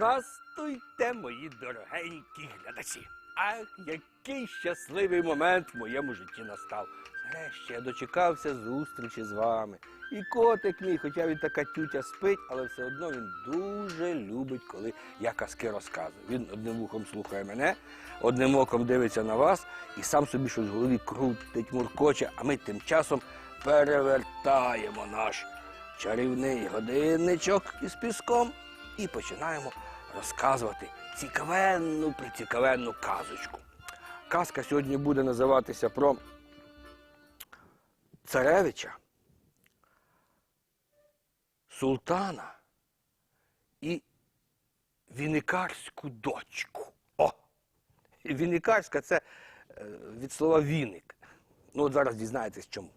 Здрастуйте, мої дорогенькі глядачі! Ах, який щасливий момент в моєму житті настав. Нарешті я дочекався зустрічі з вами. І котик мій, хоча він така тютя спить, але все одно він дуже любить, коли я казки розказую. Він одним вухом слухає мене, одним оком дивиться на вас і сам собі щось в голові крутить, муркоче, а ми тим часом перевертаємо наш чарівний годинничок із піском і починаємо розказувати цікавенну прицікавенну казочку. Казка сьогодні буде називатися про царевича, султана і віникарську дочку. О! Віникарська це е, від слова віник. Ну, от зараз дізнаєтесь чому.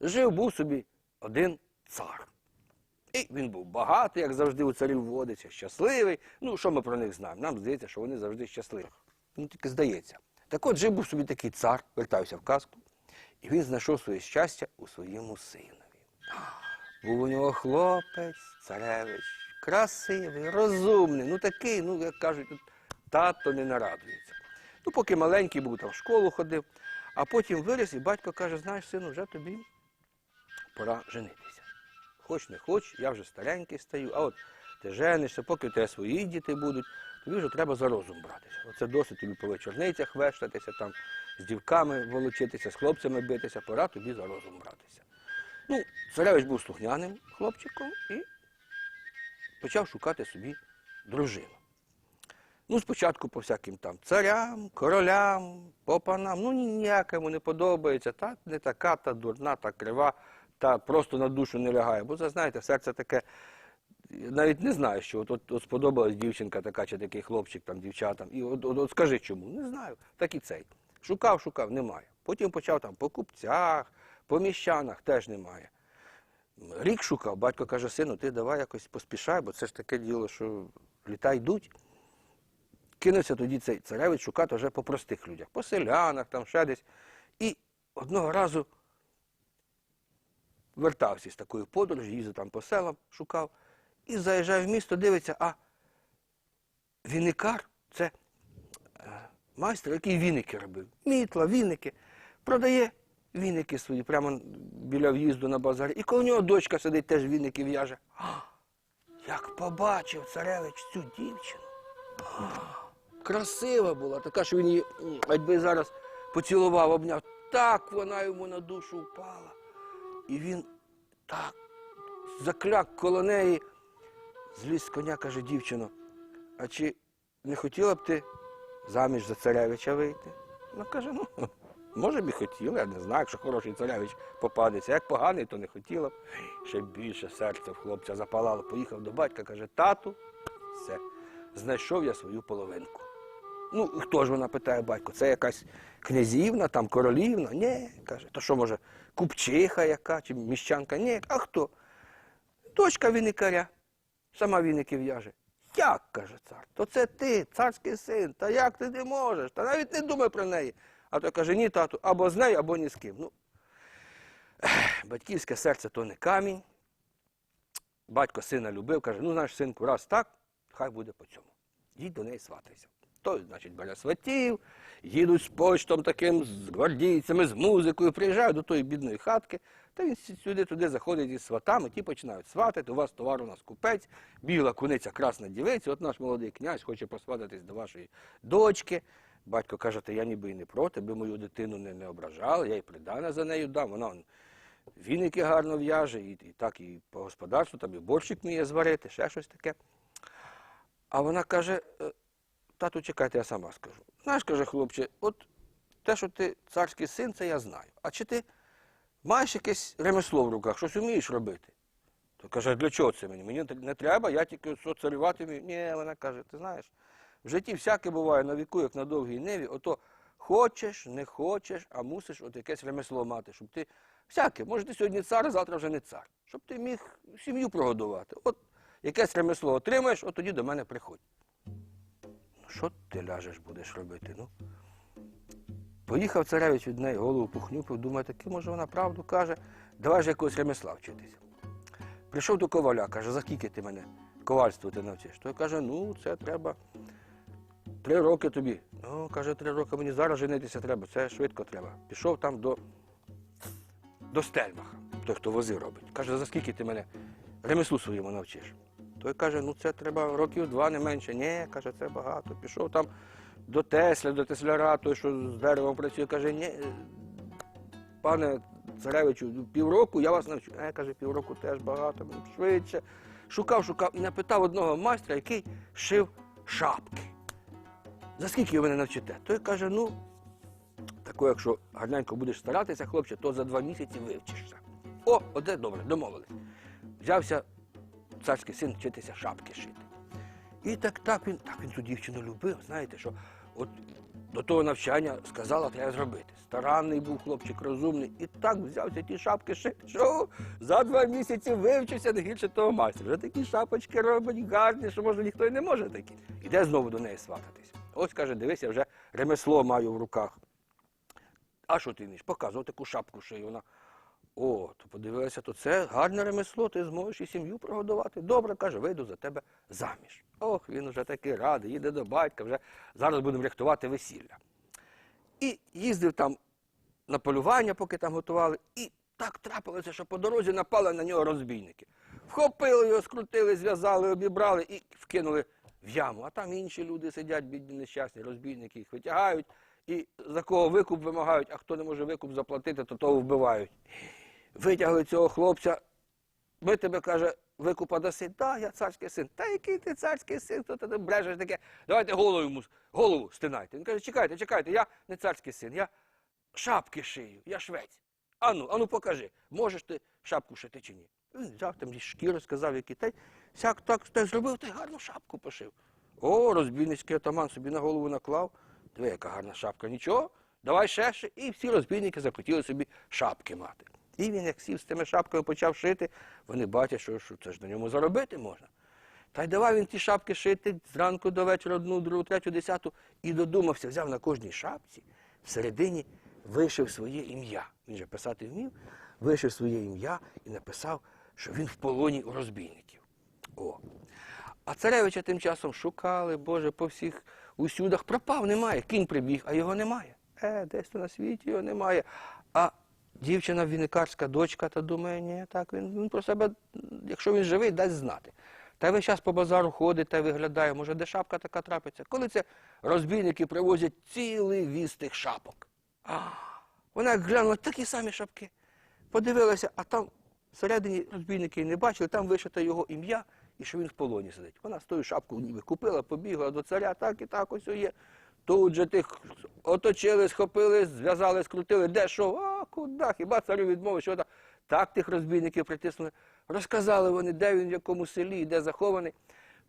Жив був собі один цар. І він був багатий, як завжди у царів водиться, щасливий. Ну, що ми про них знаємо? Нам здається, що вони завжди щасливі. Ну, тільки здається. Так от жив був собі такий цар, вертаюся в казку, і він знайшов своє щастя у своєму синові. Був у нього хлопець, царевич, красивий, розумний, ну такий, ну, як кажуть, тато не нарадується. Ну, поки маленький був, там в школу ходив, а потім виріс, і батько каже, знаєш, сину, вже тобі пора женитися. Хоч не хоч, я вже старенький стаю, а от ти женишся, поки у тебе свої діти будуть, тобі вже треба за розум братися. Оце досить тобі по вечорницях вештатися, там, з дівками волочитися, з хлопцями битися, пора тобі за розум братися. Ну, царевич був слухняним хлопчиком і почав шукати собі дружину. Ну, спочатку по всяким там царям, королям, попанам, ну ніяк йому не подобається, та не така, та дурна, та крива, та просто на душу не лягає. Бо це, знаєте, серце таке, навіть не знаю, що от, от, от сподобалась дівчинка така чи такий хлопчик там, дівчатам. І от, от, от скажи чому? Не знаю. Так і цей. Шукав, шукав, немає. Потім почав там по купцях, по міщанах теж немає. Рік шукав, батько каже, сину, ти давай якось поспішай, бо це ж таке діло, що літа йдуть. Кинувся тоді цей царевич шукати вже по простих людях, по селянах, там ще десь. І одного разу вертався з такої подорожі, їздив там по селам, шукав, і заїжджає в місто, дивиться, а віникар це е, майстер, який віники робив. Мітла, віники. Продає віники свої прямо біля в'їзду на базарі. І коло нього дочка сидить, теж віники в'яже. Як побачив царевич цю дівчину. Красива була, така, що він її, якби зараз поцілував, обняв. Так вона йому на душу впала. І він так закляк коло неї, зліз з коня, каже, дівчино, а чи не хотіла б ти заміж за царевича вийти? Вона каже, ну, може б і хотіла, я не знаю, якщо хороший царевич попадеться. Як поганий, то не хотіла б. Ще більше серце в хлопця запалало. Поїхав до батька, каже, тату, все, знайшов я свою половинку. Ну, хто ж вона питає батько? Це якась князівна, там королівна? Ні, каже, то що може, купчиха яка чи міщанка? Ні, а хто? Дочка віникаря, сама віники в'яже. Як, каже цар, то це ти, царський син, та як ти не можеш? Та навіть не думай про неї. А той каже, ні, тату, або з нею, або ні з ким. Ну, батьківське серце то не камінь. Батько сина любив, каже, ну знаєш, синку, раз так, хай буде по цьому. Їдь до неї сватайся. Той, значить, бере сватів, їдуть з почтом таким, з гвардійцями, з музикою, приїжджають до тої бідної хатки, та він сюди туди заходить із сватами, ті починають сватати, у вас товар у нас купець, біла куниця, красна дівиця, от наш молодий князь хоче посвататись до вашої дочки. Батько каже, та я ніби і не проти, би мою дитину не, не ображали, я й придана за нею дам. Вона віники гарно в'яже, і, і так і по господарству, там і борщик вміє зварити, ще щось таке. А вона каже, «Е, тату, чекайте, я сама скажу. Знаєш, каже хлопче, от те, що ти царський син, це я знаю. А чи ти маєш якесь ремесло в руках, щось вмієш робити? То каже, «А для чого це мені? Мені не треба, я тільки царювати вмію. Ні, вона каже, ти знаєш, в житті всяке буває на віку, як на довгій ниві, ото хочеш, не хочеш, а мусиш от якесь ремесло мати, щоб ти всяке, може ти сьогодні цар, а завтра вже не цар, щоб ти міг сім'ю прогодувати. От якесь ремесло отримаєш, от тоді до мене приходь. Що ти ляжеш будеш робити? Ну? Поїхав царевич від неї, голову похнюпив, думає, таки, може вона правду каже, давай же якогось ремесла вчитися. Прийшов до коваля, каже, за скільки ти мене ковальству ти навчиш. Той каже, ну це треба три роки тобі. Ну, каже, три роки мені зараз женитися треба, це швидко треба. Пішов там до, до Стельмаха, той, хто вози робить. Каже, за скільки ти мене ремеслу своєму навчиш? Той каже, ну це треба років два, не менше. Ні, каже, це багато. Пішов там до Тесля, до Тесляра, той, що з деревом працює, каже, ні, пане царевичу, півроку я вас навчу. Е, каже, півроку теж багато, швидше. Шукав, шукав і напитав одного майстра, який шив шапки. За скільки ви мене навчите? Той каже, ну, тако, якщо гарненько будеш старатися, хлопче, то за два місяці вивчишся. О, оде добре, домовились. Взявся царський син вчитися шапки шити. І так, так він, так він ту дівчину любив, знаєте, що от до того навчання сказала, треба зробити. Старанний був хлопчик, розумний. І так взявся ті шапки шити, що за два місяці вивчився не гірше того майстра. Вже такі шапочки робить гарні, що може ніхто й не може такі. Іде знову до неї свататись. Ось каже, дивись, я вже ремесло маю в руках. А що ти вмієш? Показував таку шапку шию. Вона. О, то подивилася, то це гарне ремесло, ти зможеш і сім'ю прогодувати. Добре, каже, вийду за тебе заміж. Ох, він уже такий радий, їде до батька, вже зараз будемо рихтувати весілля. І їздив там на полювання, поки там готували, і так трапилося, що по дорозі напали на нього розбійники. Вхопили його, скрутили, зв'язали, обібрали і вкинули в яму. А там інші люди сидять, бідні нещасні, розбійники їх витягають і за кого викуп вимагають, а хто не може викуп заплатити, то того вбивають. Витягли цього хлопця, ми тебе, каже, викупа даси. Да, я царський син. Та який ти царський син, хто ти там брешеш таке? Давайте голову йому, голову стинайте. Він каже, чекайте, чекайте, я не царський син, я шапки шию, я швець. Ану, ану покажи, можеш ти шапку шити чи ні? Він взяв там зі шкіру, сказав, який та сяк так, так зробив, й гарну шапку пошив. О, розбійницький атаман собі на голову наклав. Диви, яка гарна шапка. Нічого, давай ще ще. І всі розбійники захотіли собі шапки мати. І він, як сів з тими шапками, почав шити, вони бачать, що, що це ж на ньому заробити можна. Та й давай він ті шапки шити зранку до вечора, одну, другу, третю, десяту, і додумався, взяв на кожній шапці, всередині вишив своє ім'я. Він же писати вмів, вишив своє ім'я і написав, що він в полоні у розбійників. О. А царевича тим часом шукали, Боже, по всіх усюдах пропав, немає. Кінь прибіг, а його немає. Е, десь на світі його немає. А дівчина віникарська дочка, та думає, ні, так, він, він про себе, якщо він живий, дасть знати. Та весь час по базару ходить та виглядає, може, де шапка така трапиться. Коли це розбійники привозять цілий віз тих шапок. А, вона глянула такі самі шапки. Подивилася, а там всередині розбійники не бачили, там вишите його ім'я і що він в полоні сидить. Вона з тою шапкою ніби купила, побігла до царя, так і так ось є. Тут же тих оточили, схопили, зв'язали, скрутили, де що, а куди? Хіба царю відмовив, що там? Так тих розбійників притиснули. Розказали вони, де він, в якому селі, де захований.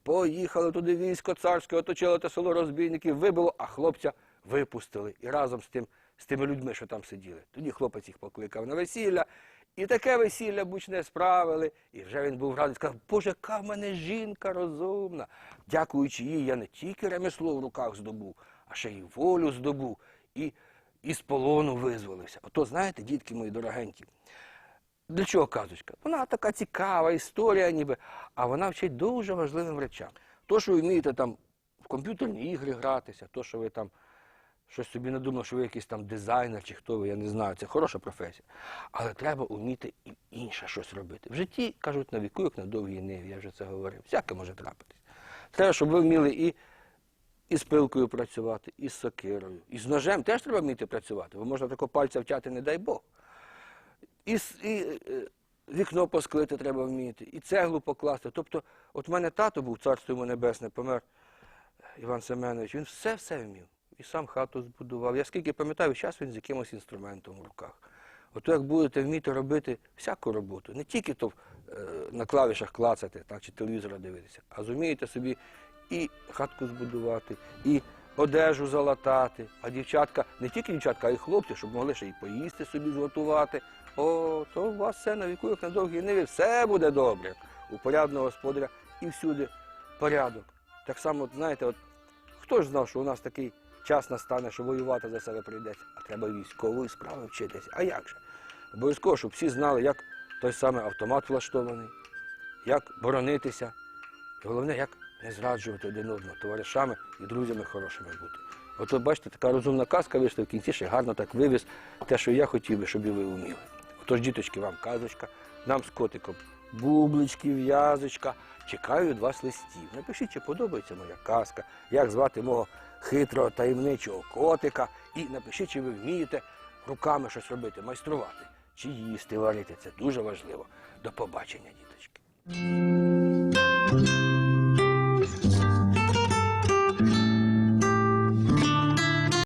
Поїхали туди військо царське, оточило те село розбійників, вибило, а хлопця випустили. І разом з тим, з тими людьми, що там сиділи. Тоді хлопець їх покликав на весілля. І таке весілля бучне справили. І вже він був радий, сказав, Боже, яка в мене жінка розумна. Дякуючи їй, я не тільки ремесло в руках здобув, а ще й волю здобув. І, і з полону визволився. Ото, знаєте, дітки мої дорогенькі, для чого казочка? Вона така цікава історія, ніби, а вона вчить дуже важливим речам. То, що ви вмієте там в комп'ютерні ігри гратися, то, що ви там щось собі надумали, що ви якийсь там дизайнер чи хто ви, я не знаю, це хороша професія. Але треба вміти і інше щось робити. В житті, кажуть, на віку, як на довгій ниві, я вже це говорив, всяке може трапитись. Треба, щоб ви вміли і, і з пилкою працювати, і з сокирою, і з ножем теж треба вміти працювати, бо можна такого пальця втяти, не дай Бог. І, і е, вікно посклити треба вміти, і цеглу покласти. Тобто, от в мене тато був, царство йому небесне, помер Іван Семенович, він все-все вмів. І сам хату збудував. Я скільки пам'ятаю, зараз він з якимось інструментом в руках. Ото як будете вміти робити всяку роботу, не тільки то е, на клавішах клацати так, чи телевізора дивитися, а зумієте собі і хатку збудувати, і одежу залатати. А дівчатка, не тільки дівчатка, а й хлопці, щоб могли ще й поїсти собі зготувати. О, то у вас все на віку, як на довгій ниві, все буде добре. У порядного господаря і всюди порядок. Так само, знаєте, от хто ж знав, що у нас такий час настане, що воювати за себе прийдеться, а треба військової справи вчитися. А як же? Обов'язково, щоб всі знали, як той самий автомат влаштований, як боронитися, Головне, як не зраджувати один одного, товаришами і друзями хорошими бути. От ви бачите, така розумна казка вийшла в кінці, ще гарно так вивіз те, що я хотів би, щоб і ви вміли. Отож, діточки, вам казочка, нам з котиком бублички, в'язочка. Чекаю від вас листів. Напишіть, чи подобається моя казка, як звати мого хитрого таємничого котика. І напишіть, чи ви вмієте руками щось робити, майструвати, чи їсти варити. Це дуже важливо. До побачення, діточки.